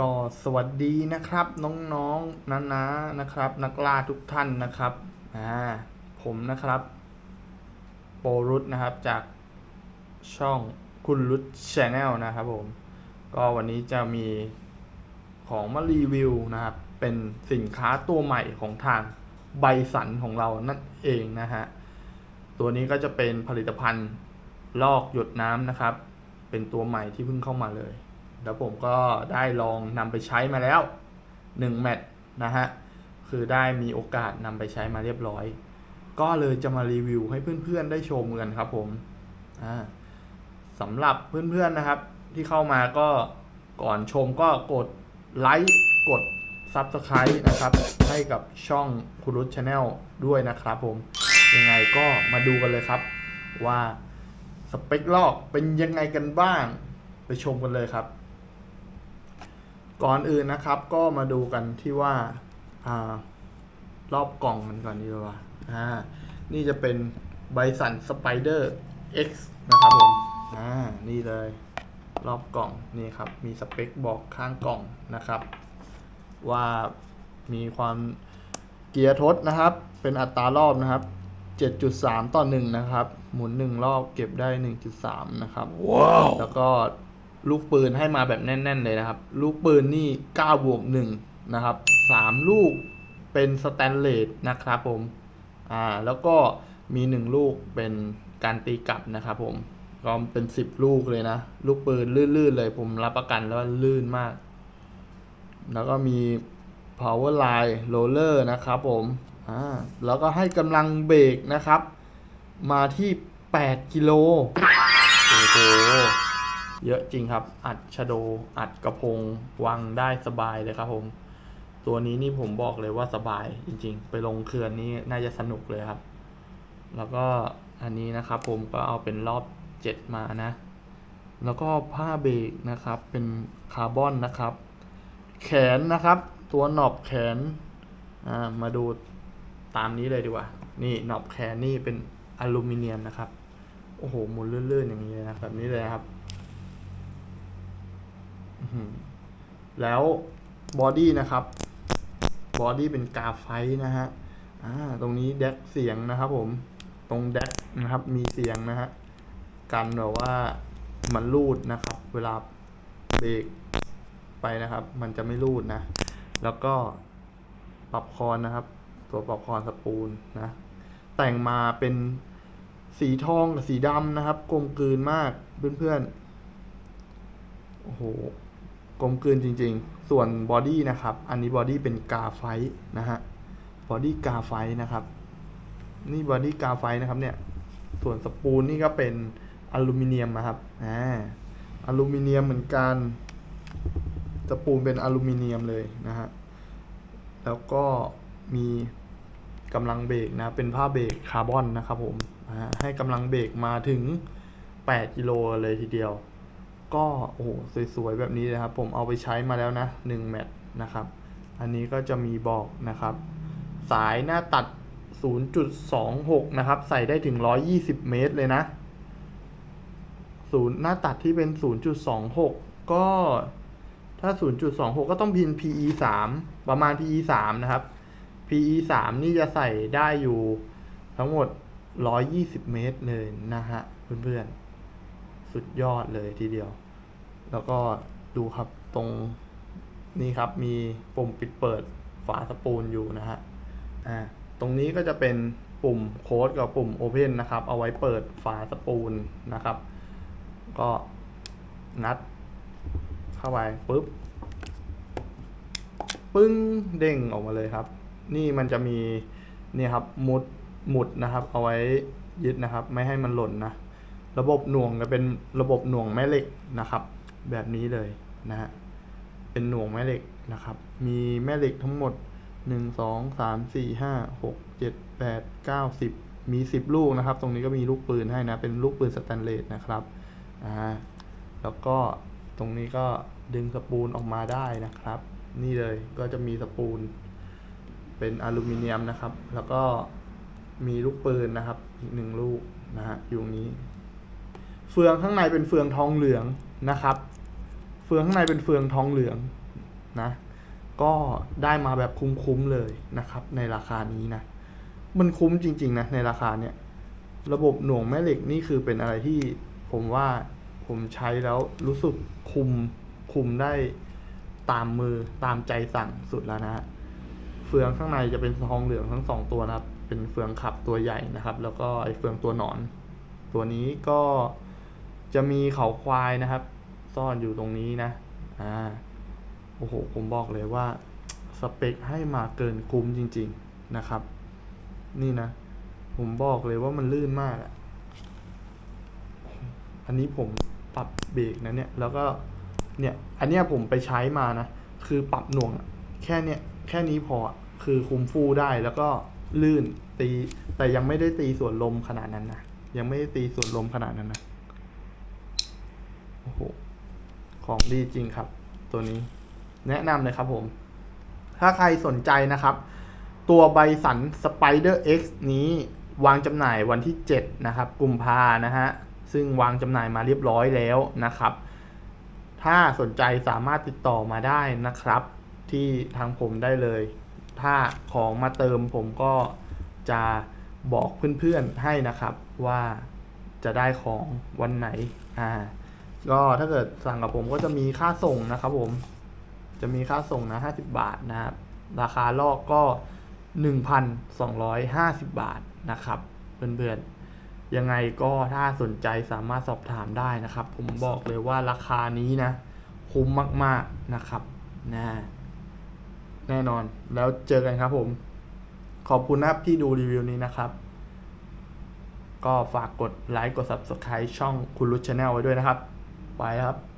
ก็สวัสดีนะครับน้องๆน้าๆนนะครับ นักล่าทุกท่านนะครับอ่าผมนะครับ โปรรุตนะครับจากช่องคุณรุตชาแนลนะครับผม ก็วันนี้จะมีของมารีวิวนะครับ เป็นสินค้าตัวใหม่ของทางใบสันของเรานั่นเองนะฮะ ตัวนี้ก็จะเป็นผลิตภัณฑ์ลอกหยดน้ำนะครับ เป็นตัวใหม่ที่เพิ่งเข้ามาเลย แล้วผมก็ได้ลองนำไปใช้มาแล้ว 1 แมตช์นะฮะ คือได้มีโอกาสนำไปใช้มาเรียบร้อย ก็เลยจะมารีวิวให้เพื่อนๆ ได้ชมกันครับผมสำหรับเพื่อนๆนะครับ ที่เข้ามาก็ก่อนชมก็กดไลค์กด Subscribe นะครับ ให้กับช่องคุรุชชาแนลด้วยนะครับผม ยังไงก็มาดูกันเลยครับ ว่าสเปคลอกเป็นยังไงกันบ้าง ไปชมกันเลยครับ ก่อนอื่นนะครับ ก็มาดูกันที่ว่าอ่ารอบกล่องมันก่อนดีกว่าอ่า นี่จะเป็นไบสันสไปเดอร์ X นะครับผมอ่านี่เลย รอบกล่องนี่ครับ มีสเปคบอกข้างกล่องนะครับ ว่ามีความเกียร์ทดนะครับ เป็นอัตรารอบนะครับ 7.3 ต่อ 1 นะครับ หมุน 1 รอบเก็บได้ 1.3 นะครับว้าวแล้วก็ ลูกปืนให้มาแบบแน่น ๆ เลยนะครับ ลูกปืนนี่9บวก1นะครับ3ลูกเป็นสแตนเลสนะครับผมอ่าแล้วก็มี 1 ลูกเป็นการตีกลับนะครับผมก็เป็น 10 ลูกเลยนะ ลูกปืนลื่นๆเลยผมรับประกันแล้วลื่นมาก แล้วก็มี power line roller นะครับผมอ่าแล้วก็ให้กำลังเบรกนะครับ มาที่ 8 กิโลโอ้โห เยอะจริงครับ อัดชโด อัดกระพง วางได้สบายเลยครับผม ตัวนี้นี่ผมบอกเลยว่าสบายจริง ๆ ไปลงเขื่อนนี่น่าจะสนุกเลยครับ แล้วก็อันนี้นะครับ ผมก็เอาเป็นรอบเจ็ดมานะ แล้วก็ผ้าเบรกนะครับ เป็นคาร์บอนนะครับ แขนนะครับ ตัวหนอบแขน อ่า มาดูตามนี้เลยดีกว่า นี่หนอบแขนนี่เป็นอลูมิเนียมนะครับ โอ้โหหมุนลื่นๆอย่างนี้เลยนะแบบนี้เลยครับ แล้วบอดี้นะครับบอดี้เป็นกาไฟนะฮะอ่าตรงนี้แดกเสียงนะครับผมตรงแดกนะครับมีเสียงนะฮะกันแบบว่ามันรูดนะครับ เวลาเบรกไปนะครับ มันจะไม่รูดนะ แล้วก็ปรับคอนนะครับ ตัวปรับคอนสปูลนะแต่งมาเป็นสีทองกับสีดำนะครับ กลมกลืนมากเพื่อนๆโอ้โห กลมกลืนจริงๆ ส่วนบอดี้นะครับ อันนี้บอดี้เป็นกาไฟนะฮะ บอดี้กาไฟนะครับ นี่บอดี้กาไฟนะครับเนี่ย ส่วนสปูลนี่ก็เป็นอลูมิเนียมนะครับ อ่า อลูมิเนียมเหมือนกัน สปูลเป็นอลูมิเนียมเลยนะฮะ แล้วก็มีกำลังเบรกนะ เป็นผ้าเบรกคาร์บอนนะครับผม ให้กำลังเบรกมาถึง 8 กิโลเลยทีเดียว ก็โอ้โหสวยๆแบบนี้เลยครับ ผมเอาไปใช้มาแล้วนะ1แมตช์นะครับ อันนี้ก็จะมีบอกนะครับ สายหน้าตัด 0.26 นะครับ ใส่ได้ถึง 120 เมตรเลยนะศูนย์หน้าตัดที่เป็น 0.26 ก็ถ้า 0.26 ก็ต้องพิน PE 3 ประมาณ PE 3 นะครับ PE 3 นี่จะใส่ได้อยู่ทั้งหมด 120 เมตรเลยนะฮะเพื่อนๆ สุดยอดเลยทีเดียว แล้วก็ดูครับตรงนี่ครับมีปุ่มปิดเปิดฝาสปูลอยู่นะฮะอ่าตรงนี้ก็จะเป็นปุ่มโค้ดกับปุ่ม Open นะครับ เอาไว้เปิดฝาสปูลนะครับ ก็งัด เข้าไปปุ๊บ ปึ้งเด้งออกมาเลยครับ นี่มันจะมีนี่ครับมุดหมุดนะครับ เอาไว้ยึดนะครับ ไม่ให้มันหล่นนะ ระบบหน่วงจะเป็นระบบหน่วงแม่เหล็กนะครับ แบบนี้เลยนะฮะเป็นหน่วงแม่เหล็กนะครับ มีแม่เหล็กทั้งหมดหนึ่งสองสามสี่ห้าหกเจ็ดแปดเก้าสิบมีสิบลูกนะครับ ตรงนี้ก็มีลูกปืนให้นะ เป็นลูกปืนสแตนเลสนะครับอ่าแล้วก็ตรงนี้ก็ดึงสปูลออกมาได้นะครับ นี่เลยก็จะมีสปูล เป็นอลูมิเนียมนะครับ แล้วก็มีลูกปืนนะครับ อีกหนึ่งลูกนะฮะอยู่ตรงนี้ เฟืองข้างในเป็นเฟืองทองเหลืองนะครับ เฟืองข้างในเป็นเฟืองทองเหลืองนะก็ได้มาแบบคุ้มๆเลยนะครับ ในราคานี้นะมันคุ้มจริงๆนะในราคาเนี่ยระบบหน่วงแม่เหล็กนี่คือเป็นอะไรที่ผมว่าผมใช้แล้วรู้สึกคุมคุมได้ตามมือตามใจสั่งสุดแล้วนะฮะเฟืองข้างในจะเป็นทองเหลืองทั้งสองตัวนะครับ เป็นเฟืองขับตัวใหญ่นะครับ แล้วก็ไอเฟืองตัวหนอน ตัวนี้ก็ จะมีเขาควายนะครับ ซ่อนอยู่ตรงนี้นะ อ่า โอ้โห ผมบอกเลยว่า สเปคให้มาเกินคุ้มจริง ๆนะครับ นี่นะ ผมบอกเลยว่ามันลื่นมากอะอันนี้ผมปรับเบรกนะเนี่ย แล้วก็เนี่ย อันเนี้ยผมไปใช้มานะ คือปรับหน่วง แค่เนี้ย แค่นี้พอ คือคุมฟูได้ แล้วก็ลื่นตี แต่ยังไม่ได้ตีส่วนลมขนาดนั้นนะ ยังไม่ได้ตีส่วนลมขนาดนั้นนะ โอ้โห ของดีจริงครับ ตัวนี้แนะนำเลยครับผม ถ้าใครสนใจนะครับ ตัวไบสัน Spider X นี้วางจำหน่ายวันที่ 7 นะครับกุมภานะฮะ ซึ่งวางจำหน่ายมาเรียบร้อยแล้วนะครับ ถ้าสนใจสามารถติดต่อมาได้นะครับ ที่ทางผมได้เลย ถ้าของมาเติมผมก็จะบอกเพื่อนๆให้นะครับว่าจะได้ของวันไหน อ่า ก็ถ้าเกิดสั่งกับผมก็จะมีค่าส่งนะครับผม จะมีค่าส่งนะ 50 บาทนะครับ ราคาลอกก็ 1,250 บาทนะครับเพื่อนๆ ยังไงก็ถ้าสนใจสามารถสอบถามได้นะครับ ผมบอกเลยว่าราคานี้นะ คุ้มมากๆนะครับนะแน่นอนแล้วเจอกันครับผม ขอบคุณนะครับที่ดูรีวิวนี้นะครับ ก็ฝากกดไลค์กด Subscribe ช่องคุณรุชแนลไว้ด้วยนะครับ ไปครับ